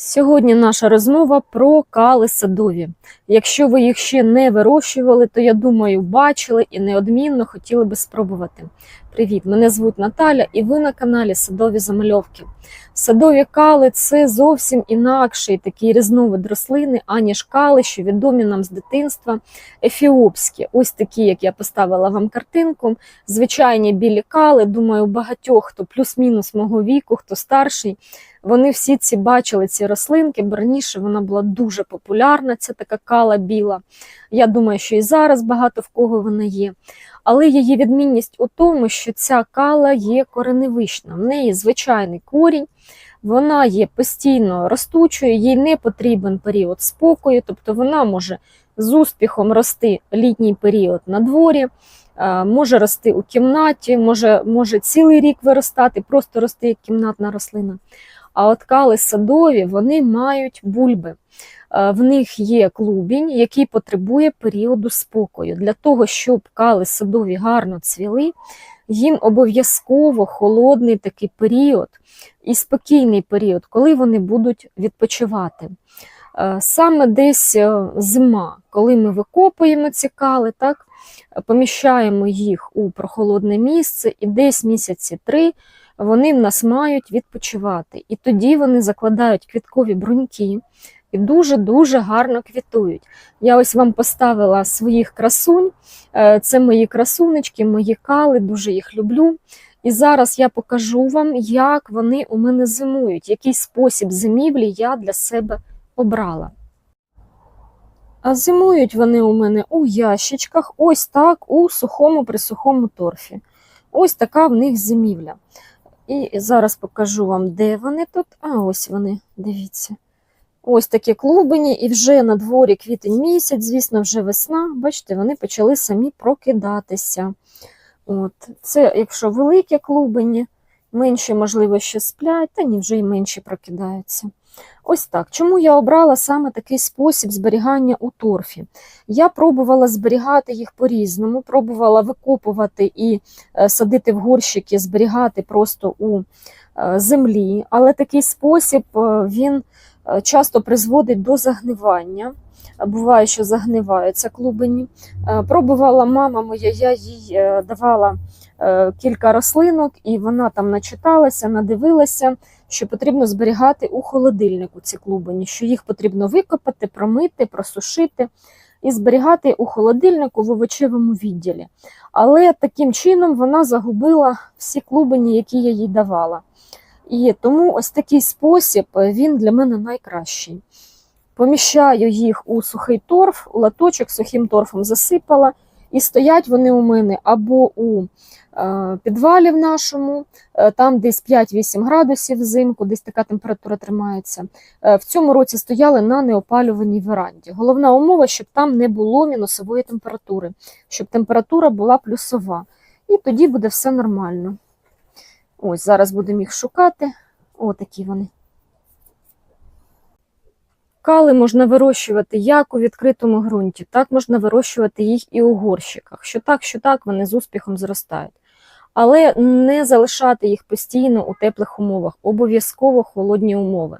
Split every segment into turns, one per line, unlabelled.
Сьогодні наша розмова про кали садові. Якщо ви їх ще не вирощували, то я думаю, бачили і неодмінно хотіли би спробувати. Привіт! Мене звуть Наталя, і ви на каналі Садові Замальовки. Садові кали це зовсім інакший такий різновид рослини, аніж кали, що відомі нам з дитинства. Ефіопські, ось такі, як я поставила вам картинку. Звичайні білі кали. Думаю, багатьох, хто плюс-мінус мого віку, хто старший, вони всі ці бачили ці рослинки, раніше вона була дуже популярна, ця така кала біла. Я думаю, що і зараз багато в кого вона є. Але її відмінність у тому, що ця кала є кореневищна, в неї звичайний корінь, вона є постійно ростучою, їй не потрібен період спокою, тобто вона може з успіхом рости літній період на дворі, е, може рости у кімнаті, може, може цілий рік виростати, просто рости як кімнатна рослина. А от кали садові вони мають бульби. Е, В них є клубінь, який потребує періоду спокою. Для того, щоб кали садові гарно цвіли, їм обов'язково холодний такий період і спокійний період, коли вони будуть відпочивати. Е, Саме десь е, зима, коли ми викопуємо ці кали, так, поміщаємо їх у прохолодне місце, і десь місяці три вони в нас мають відпочивати. І тоді вони закладають квіткові бруньки і дуже-дуже гарно квітують. Я ось вам поставила своїх красунь. Е, Це мої красунечки, мої кали, дуже їх люблю. І зараз я покажу вам, як вони у мене зимують, який спосіб зимівлі я для себе обрала. А зимують вони у мене у ящичках, ось так, у сухому присухому торфі. Ось така в них зимівля. І зараз покажу вам, де вони тут. А ось вони, дивіться. Ось такі клубені, і вже на дворі квітень місяць, звісно, вже весна. Бачите, вони почали самі прокидатися. От. Це якщо великі клубені, менші, можливо, ще сплять, та ні, вже й менші прокидаються. Ось так. Чому я обрала саме такий спосіб зберігання у торфі? Я пробувала зберігати їх по-різному, пробувала викопувати і е, садити в горщики, зберігати просто у е, землі, але такий спосіб е, він часто призводить до загнивання. Буває, що загниваються клубені. Пробувала мама моя, я їй давала кілька рослинок, і вона там начиталася, надивилася, що потрібно зберігати у холодильнику ці клубені, що їх потрібно викопати, промити, просушити і зберігати у холодильнику в овочевому відділі. Але таким чином вона загубила всі клубені, які я їй давала. І тому ось такий спосіб е, він для мене найкращий. Поміщаю їх у сухий торф, у латочок сухим торфом засипала, і стоять вони у мене або у е, підвалі в нашому, е, там десь 5-8 градусів взимку, десь така температура тримається. Е, В цьому році стояли на неопалюваній веранді. Головна умова, щоб там не було мінусової температури, щоб температура була плюсова. І тоді буде все нормально. Ось зараз будемо їх шукати. О, такі вони. Кали можна вирощувати як у відкритому ґрунті, так можна вирощувати їх і у горщиках. Що так, що так, вони з успіхом зростають. Але не залишати їх постійно у теплих умовах, обов'язково холодні умови.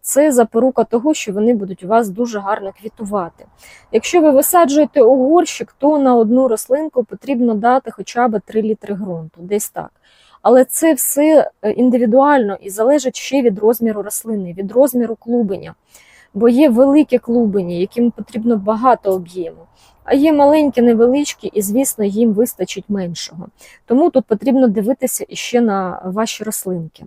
Це запорука того, що вони будуть у вас дуже гарно квітувати. Якщо ви висаджуєте у горщик, то на одну рослинку потрібно дати хоча б 3 літри ґрунту, десь так. Але це все е, індивідуально і залежить ще від розміру рослини, від розміру клубеня. Бо є великі клубені, яким потрібно багато об'єму, а є маленькі, невеличкі, і, звісно, їм вистачить меншого. Тому тут потрібно дивитися іще на ваші рослинки.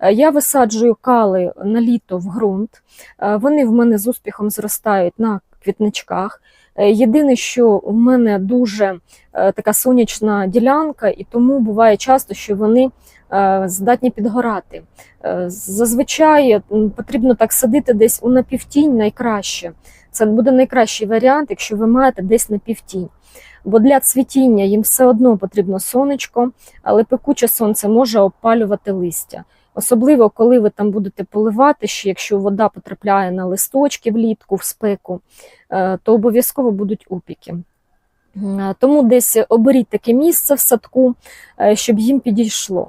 Е, Я висаджую кали на літо в ґрунт, Е, вони в мене з успіхом зростають на квітничках. Е, Єдине, що в мене дуже така сонячна ділянка, і тому буває часто, що вони здатні підгорати. Е, Зазвичай потрібно так садити десь у напівтінь найкраще. Це буде найкращий варіант, якщо ви маєте десь напівтінь. Бо для цвітіння їм все одно потрібно сонечко, але пекуче сонце може опалювати листя. Особливо, коли ви там будете поливати, ще якщо вода потрапляє на листочки влітку, в спеку, е, то обов'язково будуть опіки. Тому десь оберіть таке місце в садку, е, щоб їм підійшло.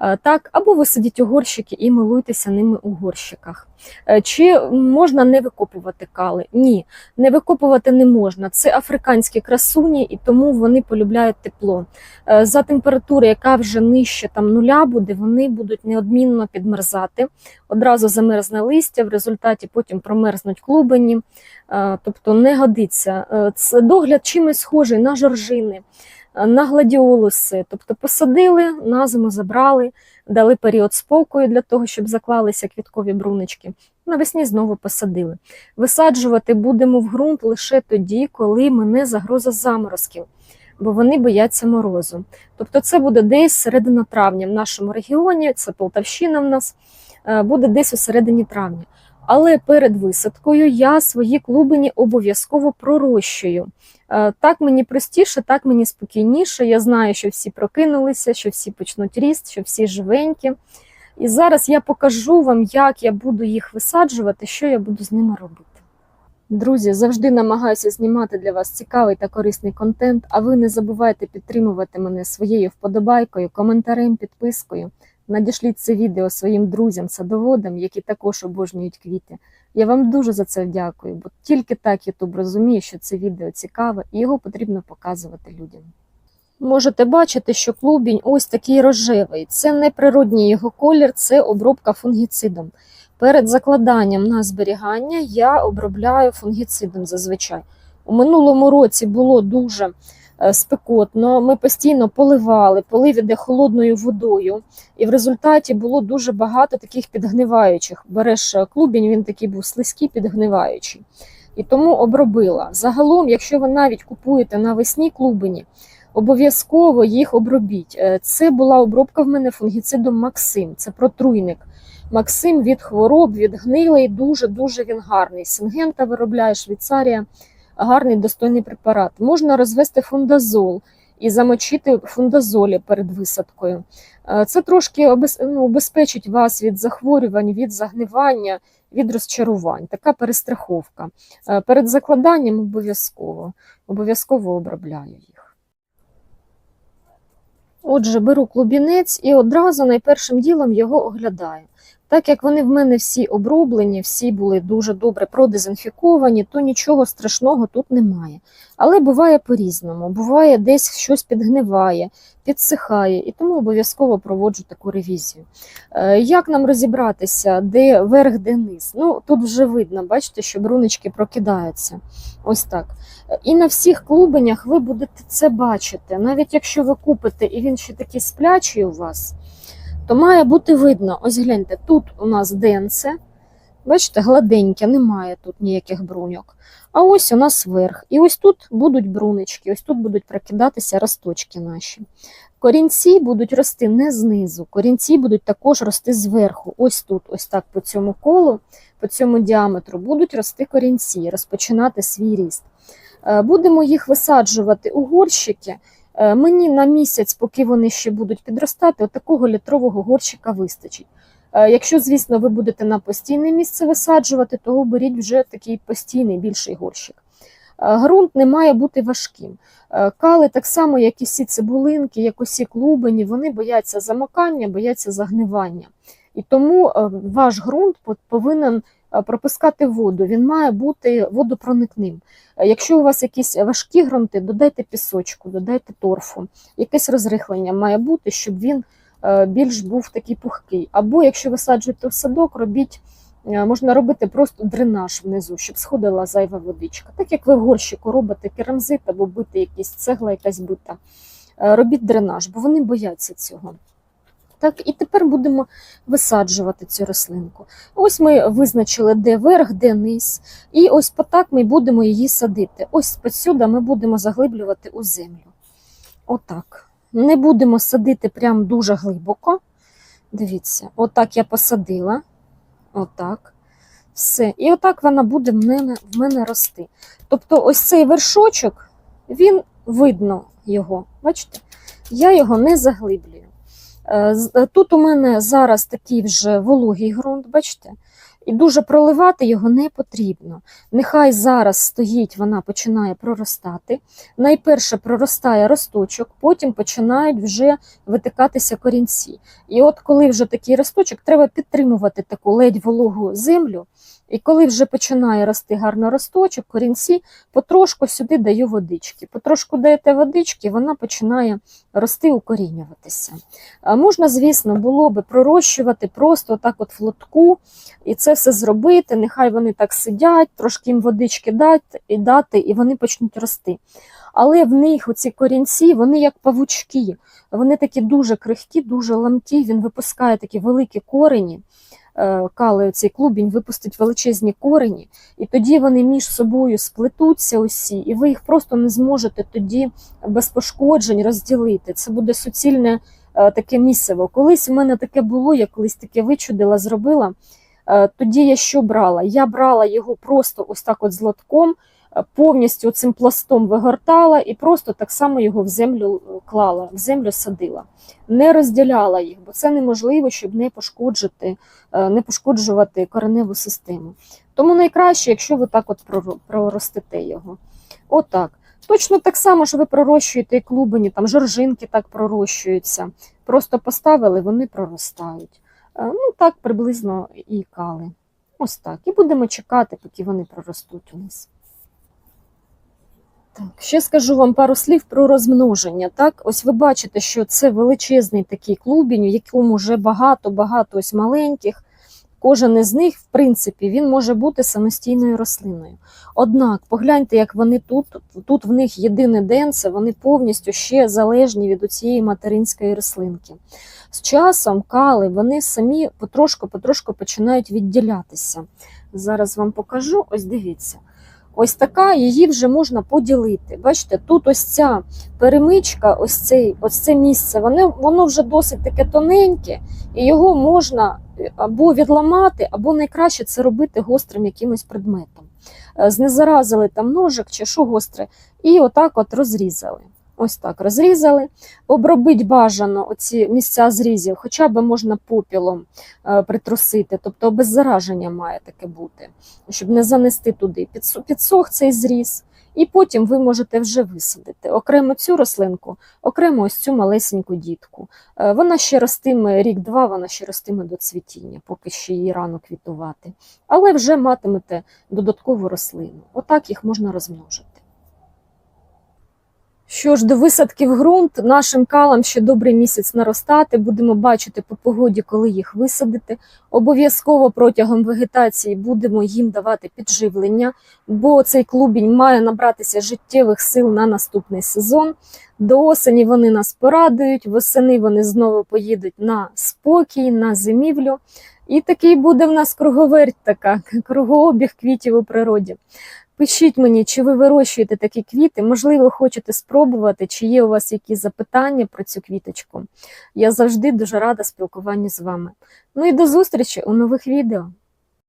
Е, Так, або ви сидіть у горщики і милуйтеся ними у горщиках. Е, Чи можна не викопувати кали? Ні, не викопувати не можна. Це африканські красуні, і тому вони полюбляють тепло. Е, За температури, яка вже нижче там нуля буде, вони будуть неодмінно підмерзати. Одразу замерзне листя, в результаті потім промерзнуть клубені. Тобто не годиться. Це догляд чимось схожий на жоржини, на гладіолуси. Тобто посадили, на зиму забрали, дали період спокою для того, щоб заклалися квіткові брунички. Навесні знову посадили. Висаджувати будемо в ґрунт лише тоді, коли мене загроза заморозків, бо вони бояться морозу. Тобто це буде десь середина травня в нашому регіоні, це Полтавщина в нас, е, буде десь у середині травня. Але перед висадкою я свої клубені обов'язково пророщую. Е, Так мені простіше, так мені спокійніше. Я знаю, що всі прокинулися, що всі почнуть ріст, що всі живенькі. І зараз я покажу вам, як я буду їх висаджувати, що я буду з ними робити. Друзі, завжди намагаюся знімати для вас цікавий та корисний контент, а ви не забувайте підтримувати мене своєю вподобайкою, коментарем, підпискою. Надішліть це відео своїм друзям, садоводам, які також обожнюють квіти. Я вам дуже за це вдякую, бо тільки так YouTube розуміє, що це відео цікаве і його потрібно показувати людям. Можете бачити, що клубінь ось такий рожевий. Це не природній його колір, це обробка фунгіцидом. Перед закладанням на зберігання я обробляю фунгіцидом зазвичай. У минулому році було дуже спекотно, ми постійно поливали, полив іде холодною водою, і в результаті було дуже багато таких підгниваючих. Береш е, клубінь, він такий був слизький, підгниваючий. І тому обробила. Загалом, якщо ви навіть купуєте навесні клубені, обов'язково їх обробіть. Е, Це була обробка в мене фунгіцидом Максим, це протруйник. Максим від хвороб, від гнилий, дуже-дуже він гарний. Сингента виробляє Швейцарія, гарний достойний препарат. Можна розвести фундазол і замочити фундазолі перед висадкою. Е, Це трошки ну, убезпечить вас від захворювань, від загнивання, від розчарувань. Така перестраховка. Е, Перед закладанням обов'язково, обов'язково обробляю їх. Отже, беру клубінець і одразу найпершим ділом його оглядаю. Так як вони в мене всі оброблені, всі були дуже добре продезінфіковані, то нічого страшного тут немає. Але буває по-різному. Буває, десь щось підгниває, підсихає, і тому обов'язково проводжу таку ревізію. Е, Як нам розібратися, де верх, де низ? Ну, тут вже видно, бачите, що брунички прокидаються. Ось так. Е, І на всіх клубенях ви будете це бачити. Навіть якщо ви купите і він ще такий сплячий у вас, то має бути видно. Ось гляньте, тут у нас денце. Бачите, гладеньке, немає тут ніяких бруньок. А ось у нас верх. І ось тут будуть брунички, ось тут будуть прокидатися росточки наші. Корінці будуть рости не знизу, корінці будуть також рости зверху. Ось тут, ось так по цьому колу, по цьому діаметру будуть рости корінці, розпочинати свій ріст. Е, Будемо їх висаджувати у горщики. Е, Мені на місяць, поки вони ще будуть підростати, отакого літрового горщика вистачить. Е, Якщо, звісно, ви будете на постійне місце висаджувати, то беріть вже такий постійний більший горщик. Е, Ґрунт не має бути важким. Е, Кали, так само, як і всі цибулинки, як усі клубені, вони бояться замокання, бояться загнивання. І тому е, ваш ґрунт по- повинен е, пропускати воду, він має бути водопроникним. Е, Якщо у вас якісь важкі ґрунти, додайте пісочку, додайте торфу. Якесь розрихлення має бути, щоб він е, більш був такий пухкий. Або якщо ви саджуєте в садок, робіть, е, можна робити просто дренаж внизу, щоб сходила зайва водичка. Так як ви в горщику робите керамзит або бити якісь цегла, якась бита. Е, Робіть дренаж, бо вони бояться цього. Так, і тепер будемо висаджувати цю рослинку. Ось ми визначили, де верх, де низ. І ось потак ми будемо її садити. Ось посюди ми будемо заглиблювати у землю. Отак. Не будемо садити прям дуже глибоко. Дивіться, отак я посадила. Отак. Все. І отак вона буде в мене, в мене рости. Тобто, ось цей вершочок, він видно його. Бачите? Я його не заглиблюю. Е, е, Тут у мене зараз такий вже вологий ґрунт, бачите? І дуже проливати його не потрібно. Нехай зараз стоїть, вона починає проростати. Найперше проростає росточок, потім починають вже витикатися корінці. І от коли вже такий росточок, треба підтримувати таку ледь вологу землю. І коли вже починає рости гарно росточок, корінці, потрошку сюди даю водички. Потрошку даєте водички, вона починає рости, укорінюватися. А Можна, звісно, було би пророщувати просто так от в лотку, і це все зробити. Нехай вони так сидять, трошки їм водички дати, і дати, і вони почнуть рости. Але в них оці корінці, вони як павучки, вони такі дуже крихкі, дуже ламкі. Він випускає такі великі корені. е, Кали, цей клубінь випустить величезні корені, і тоді вони між собою сплетуться усі, і ви їх просто не зможете тоді без пошкоджень розділити. Це буде суцільне е, таке місиво. Колись у мене таке було, я колись таке вичудила, зробила. Е, Тоді я що брала? Я брала його просто ось так от з лотком, е, повністю цим пластом вигортала і просто так само його в землю е, клала, в землю садила. Не розділяла їх, бо це неможливо, щоб не пошкоджити, не пошкоджувати кореневу систему. Тому найкраще, якщо ви так от проростите його. Отак. Точно так само, що ви пророщуєте і клубені, там жоржинки так пророщуються. Просто поставили, вони проростають. Е, Ну, так приблизно і кали. Ось так. І будемо чекати, поки вони проростуть у нас. Так, ще скажу вам пару слів про розмноження. Так, ось ви бачите, що це величезний такий клубінь, у якому вже багато-багато ось маленьких. Кожен із них, в принципі, він може бути самостійною рослиною. Однак, погляньте, як вони тут, тут в них єдине денце, вони повністю ще залежні від цієї материнської рослинки. З часом кали вони самі потрошку-потрошку починають відділятися. Зараз вам покажу, ось дивіться. Ось така її вже можна поділити. Бачите, тут ось ця перемичка, ось, цей, ось це місце, воно, воно вже досить таке тоненьке, і його можна або відламати, або найкраще це робити гострим якимось предметом. Е, Знезаразили там ножик чи що гостре, і отак от розрізали. Ось так розрізали. Обробить бажано оці місця зрізів, хоча б можна попілом е, притрусити, тобто обеззараження має таке бути, щоб не занести туди. Підсох цей зріз, і потім ви можете вже висадити окремо цю рослинку, окремо ось цю малесеньку дітку. Е, Вона ще ростиме рік-два, вона ще ростиме до цвітіння, поки ще її рано квітувати. Але вже матимете додаткову рослину. Отак їх можна розмножити. Що ж, до висадки в ґрунт нашим калам ще добрий місяць наростати. Будемо бачити по погоді, коли їх висадити. Обов'язково протягом вегетації будемо їм давати підживлення, бо цей клубінь має набратися життєвих сил на наступний сезон. До осені вони нас порадують, восени вони знову поїдуть на спокій, на зимівлю. І такий буде в нас круговерть, така кругообіг квітів у природі. Пишіть мені, чи ви вирощуєте такі квіти, можливо, хочете спробувати, чи є у вас якісь запитання про цю квіточку. Я завжди дуже рада спілкуванню з вами. Ну і до зустрічі у нових відео.